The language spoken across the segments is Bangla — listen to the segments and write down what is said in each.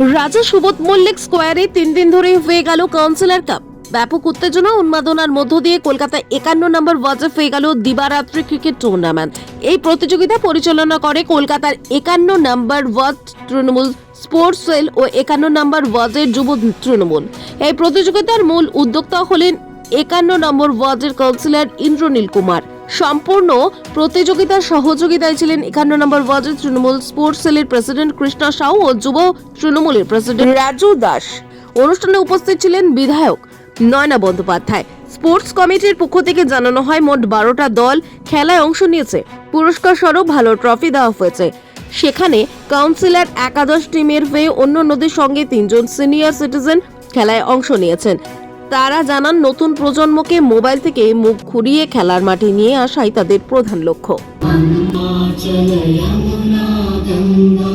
রাজা সুবোধ মল্লিক স্কোয়ারে তিন দিন ধরে হয়ে গেল কাউন্সিলর কাপ। ব্যাপক উত্তেজনা, উন্মাদনার মধ্য দিয়ে কলকাতা একান্ন নম্বর ওয়ার্ডে হয়ে গেল দিবারাত্রি ক্রিকেট টুর্নামেন্ট এই প্রতিযোগিতা পরিচালনা করে কলকাতার একান্ন নম্বর ওয়ার্ড তৃণমূল স্পোর্টস সেল ও একান্ন নম্বর ওয়াজের যুব তৃণমূল। এই প্রতিযোগিতার মূল উদ্যোক্তা হলেন একান্ন নম্বর ওয়ার্ডের কাউন্সিলর ইন্দ্রনীল কুমার। সম্পূর্ণ প্রতিযোগিতার সহযোগিতায় ছিলেন একান্ন নম্বর ওয়ার্ডের তৃণমূল স্পোর্টস সেলের প্রেসিডেন্ট কৃষ্ণা সাউ ও যুব তৃণমূলের প্রেসিডেন্ট রাজু দাস। অনুষ্ঠানে উপস্থিত ছিলেন বিধায়ক নয়না বন্দ্যোপাধ্যায়। স্পোর্টস কমিটির পক্ষ থেকে জানানো হয়, মোট বারোটা দল খেলায় অংশ নিয়েছে। পুরস্কার স্বরূপ ভালো ট্রফি দেওয়া হয়েছে। সেখানে কাউন্সিলর একাদশ টিমের হয়ে অন্য নদীর সঙ্গে তিনজন সিনিয়র সিটিজেন খেলায় অংশ নিয়েছেন। তারা জানান নতুন প্রজন্মকে মোবাইল থেকে মুখ ঘুরিয়ে খেলার মাঠে নিয়ে আসাই তাদের প্রধান লক্ষ্য चल यमुना गङ्गा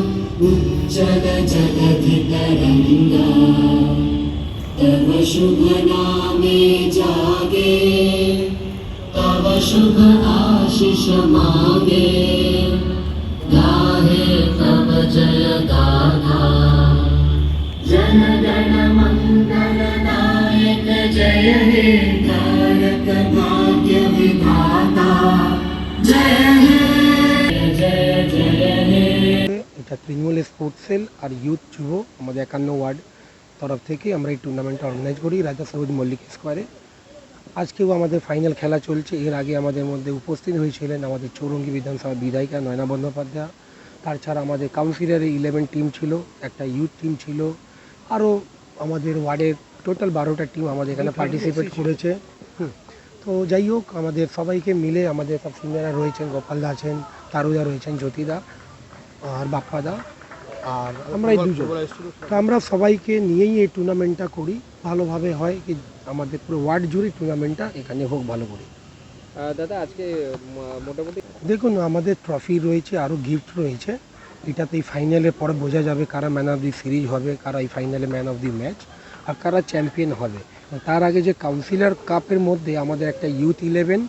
उज्जल जगधितरङ्गा तव शुभ नामे जागे तव शुभ आशिष मागे गाहे तव जय गाथा जय हे कारक भाग्य विधाता जय हे जय जय हे এটা তৃণমূল স্পোর্টস সেল আর ইউথ যুব আমাদের একান্ন ওয়ার্ড তরফ থেকে আমরা এই টুর্নামেন্টটা অর্গানাইজ করি রাজা সৌদ মল্লিক স্কোয়ারে আজকেও আমাদের ফাইনাল খেলা চলছে এর আগে আমাদের মধ্যে উপস্থিত হয়েছিলেন আমাদের চৌরঙ্গি বিধানসভা বিধায়িকা নয়না বন্দ্যোপাধ্যায় তাছাড়া আমাদের কাউন্সিলরের ইলেভেন টিম ছিল একটা ইউথ টিম ছিল আরও আমাদের ওয়ার্ডের টোটাল বারোটা টিম আমাদের এখানে পার্টিসিপেট করেছে। হুম। তো যাই হোক আমাদের সবাইকে মিলে আমাদের সব সিনিয়ররা রয়েছেন গোপালদা আছেন তারুদা রয়েছেন জ্যোতিদা আর বাপ্পাদা আর আমরা এই দুজন। তো আমরা সবাইকে নিয়েই এই টুর্নামেন্টটা করি। ভালোভাবে হয় কি আমাদের পুরো ওয়ার্ড জুড়ে টুর্নামেন্টটা এখানে হোক ভালো করে। দাদা আজকে মোটামুটি দেখুন আমাদের ট্রফি রয়েছে আরও গিফট রয়েছে। এটাতে এই ফাইনালের পরে বোঝা যাবে কারা ম্যান অফ দি সিরিজ হবে কারা এই ফাইনালে ম্যান অফ দি ম্যাচ কারা চ্যাম্পিয়ন হবে। তার আগে যে কাউন্সিলর কাপের মধ্যে আমাদের একটা ইউথ ইলেভেন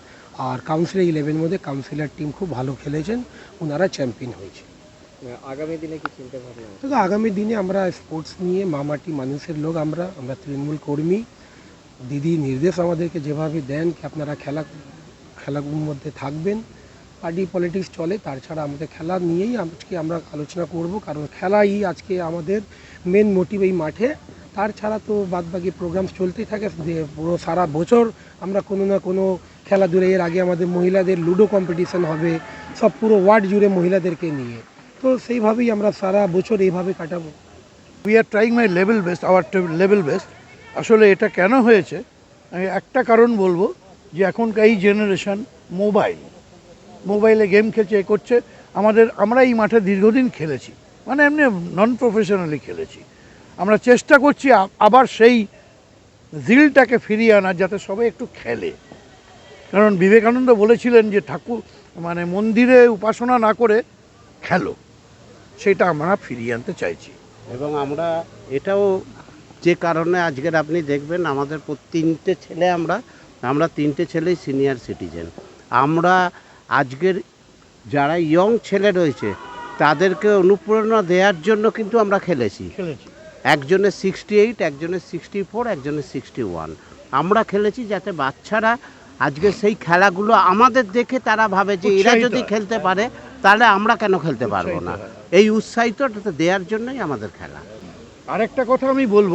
আর কাউন্সিলর ইলেভেন মধ্যে কাউন্সিলর টিম খুব ভালো খেলেছেন। ওনারা চ্যাম্পিয়ন হয়েছে। আগামী দিনে কি চিন্তা ভাবনা তো আগামী দিনে আমরা স্পোর্টস নিয়ে মামাটি মানুষের লোক আমরা আমরা তৃণমূল কর্মী। দিদি নির্দেশ আমাদেরকে যেভাবে দেন কি আপনারা খেলা খেলাগুলোর মধ্যে থাকবেন। পার্টি পলিটিক্স চলে তাছাড়া আমাদের খেলা নিয়েই আজকে আমরা আলোচনা করব। কারণ খেলাই আজকে আমাদের মেন মোটিভ এই মাঠে। তার ছাড়া তো বাদবাকি প্রোগ্রাম চলতেই থাকে। পুরো সারা বছর আমরা কোনো না কোনো খেলাধুলা এর আগে আমাদের মহিলাদের লুডো কম্পিটিশন হবে, সব পুরো ওয়ার্ড জুড়ে মহিলাদেরকে নিয়ে। তো সেইভাবেই আমরা সারা বছর এইভাবে কাটাবো। We are trying my level best our level best আসলে এটা কেন হয়েছে? আমি একটা কারণ বলব যে এখনকার এই জেনারেশন মোবাইল মোবাইলে গেম খেলছে, এ করছে। আমাদের, আমরা এই মাঠে দীর্ঘদিন খেলেছি। মানে এমনি নন প্রফেশনালি খেলেছি। আমরা চেষ্টা করছি আবার সেই জিলটাকে ফিরিয়ে আনার যাতে সবাই একটু খেলে। কারণ বিবেকানন্দ বলেছিলেন যে ঠাকুর মানে মন্দিরে উপাসনা না করে খেলো। সেটা আমরা ফিরিয়ে আনতে চাইছি। এবং আমরা এটাও যে কারণে আজকের আপনি দেখবেন আমাদের তিনটে ছেলে আমরা আমরা তিনটে ছেলেই সিনিয়র সিটিজেন আমরা আজকের যারা ইয়ং ছেলে রয়েছে তাদেরকে অনুপ্রেরণা দেওয়ার জন্য কিন্তু আমরা খেলেছি। খেলেছি। একজনের সিক্সটি এইট একজনের সিক্সটি ফোর একজনের সিক্সটি ওয়ান আমরা খেলেছি যাতে বাচ্চারা আজকে সেই খেলাগুলো আমাদের দেখে তারা ভাবে যে এরা যদি খেলতে পারে তাহলে আমরা কেন খেলতে পারব না? এই উৎসাহিতটা দেওয়ার জন্যই আমাদের খেলা। আরেকটা কথা আমি বলব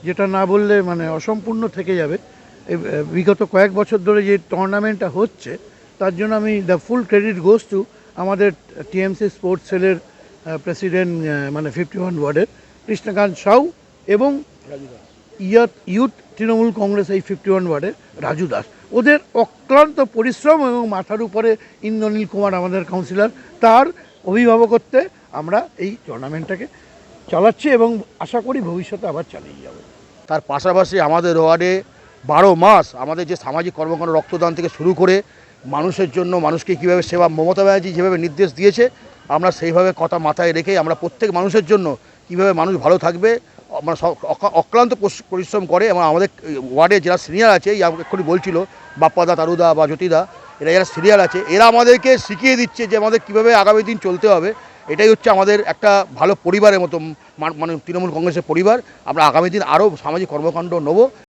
যেটা না বললে মানে অসম্পূর্ণ থেকে যাবে। বিগত কয়েক বছর ধরে যে টুর্নামেন্টটা হচ্ছে তার জন্য আমি the full credit goes to আমাদের টিএমসি স্পোর্টস সেলের প্রেসিডেন্ট মানে ফিফটি ওয়ান ওয়ার্ডের কৃষ্ণকান্ত সাউ এবং ইয়াত ইউথ তৃণমূল কংগ্রেস এই ফিফটি ওয়ান ওয়ার্ডের রাজু দাস। ওদের অক্লান্ত পরিশ্রম এবং মাথার উপরে ইন্দ্রনীল কুমার আমাদের কাউন্সিলর তার অভিভাবকত্বে আমরা এই টুর্নামেন্টটাকে চালাচ্ছি এবং আশা করি ভবিষ্যতে আবার চালিয়ে যাব। তার পাশাপাশি আমাদের ওয়ার্ডে বারো মাস আমাদের যে সামাজিক কর্মকাণ্ড, রক্তদান থেকে শুরু করে মানুষের জন্য মানুষকে কীভাবে সেবা, মমতা ব্যানার্জি যেভাবে নির্দেশ দিয়েছে, আমরা সেইভাবে কথা মাথায় রেখে আমরা প্রত্যেক মানুষের জন্য কীভাবে মানুষ ভালো থাকবে মানে অক্লান্ত পরিশ্রম করে এবং আমাদের ওয়ার্ডে যারা সিনিয়র আছে, এই এক্ষুনি বলছিল, বাপ্পাদা, তারুদা বা জ্যোতিদা, এরা যারা সিনিয়র আছে, এরা আমাদেরকে শিখিয়ে দিচ্ছে যে আমাদের কীভাবে আগামী দিন চলতে হবে। এটাই হচ্ছে আমাদের একটা ভালো পরিবারের মতো মানে তৃণমূল কংগ্রেসের পরিবার। আমরা আগামী দিন আরও সামাজিক কর্মকাণ্ড নেব।